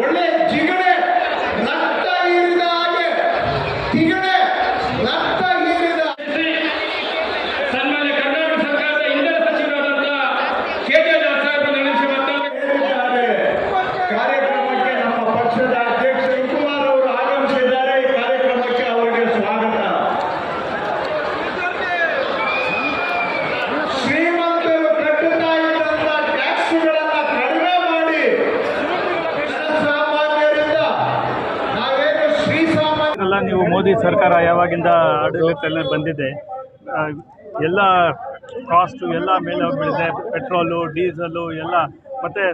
ಒಳ್ಳೆ ಜಿಗಣೆ ರಕ್ತ ಹಾಗೆ ತಿಗಣೆ ಎಲ್ಲ ನೀವು ಮೋದಿ ಸರ್ಕಾರ ಯಾವಾಗಿಂದ ಆಡಳಿತದಲ್ಲಿ ಬಂದಿದೆ ಎಲ್ಲ ಕಾಸ್ಟು ಎಲ್ಲ ಮೇಲೆ ಹೋಗ್ಬಿಟ್ಟಿದೆ ಪೆಟ್ರೋಲು ಡೀಸಲು ಎಲ್ಲ ಮತ್ತು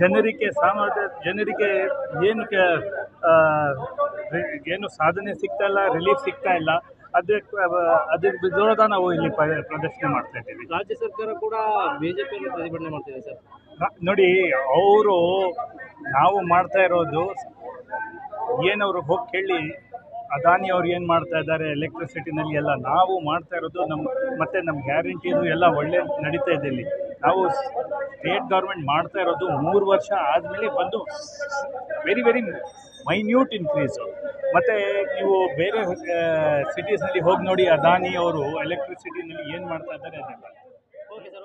ಜನರಿಗೆ ಸಾಮಾನ್ಯ ಜನರಿಗೆ ಏನು ಏನು ಸಾಧನೆ ಸಿಗ್ತಾ ಇಲ್ಲ ರಿಲೀಫ್ ಸಿಗ್ತಾ ಇಲ್ಲ ಅದಕ್ಕೆ ಅದಕ್ಕೆ ವಿರೋಧ ನಾವು ಇಲ್ಲಿ ಪ್ರದರ್ಶನ ಮಾಡ್ತಾ ಇದ್ದೀವಿ. ರಾಜ್ಯ ಸರ್ಕಾರ ಕೂಡ ಬಿಜೆಪಿಯನ್ನು ಪ್ರತಿಭಟನೆ ಮಾಡ್ತಿದೆ ಸರ್. ನೋಡಿ ಅವರು ನಾವು ಮಾಡ್ತಾ ಇರೋದು ಏನವರು ಹೋಗಿ ಕೇಳಿ ಅದಾನಿ ಅವ್ರು ಏನು ಮಾಡ್ತಾ ಇದ್ದಾರೆ ಎಲೆಕ್ಟ್ರಿಸಿಟಿನಲ್ಲಿ ಎಲ್ಲ, ನಾವು ಮಾಡ್ತಾ ಇರೋದು ನಮ್ಮ ಮತ್ತು ನಮ್ಮ ಗ್ಯಾರಂಟಿದು ಎಲ್ಲ ಒಳ್ಳೆ ನಡೀತಾ ಇದೆ ಇಲ್ಲಿ. ನಾವು ಸ್ಟೇಟ್ ಗೌರ್ಮೆಂಟ್ ಮಾಡ್ತಾ ಇರೋದು ಮೂರು ವರ್ಷ ಆದಮೇಲೆ ಬಂದು ವೆರಿ ವೆರಿ ಮೈನ್ಯೂಟ್ ಇನ್ಕ್ರೀಸು ಮತ್ತು ನೀವು ಬೇರೆ ಸಿಟೀಸ್ನಲ್ಲಿ ಹೋಗಿ ನೋಡಿ, ಅದಾನಿ ಅವರು ಎಲೆಕ್ಟ್ರಿಸಿಟಿನಲ್ಲಿ ಏನು ಮಾಡ್ತಾ ಇದ್ದಾರೆ ಅದೆಲ್ಲ. Okay sir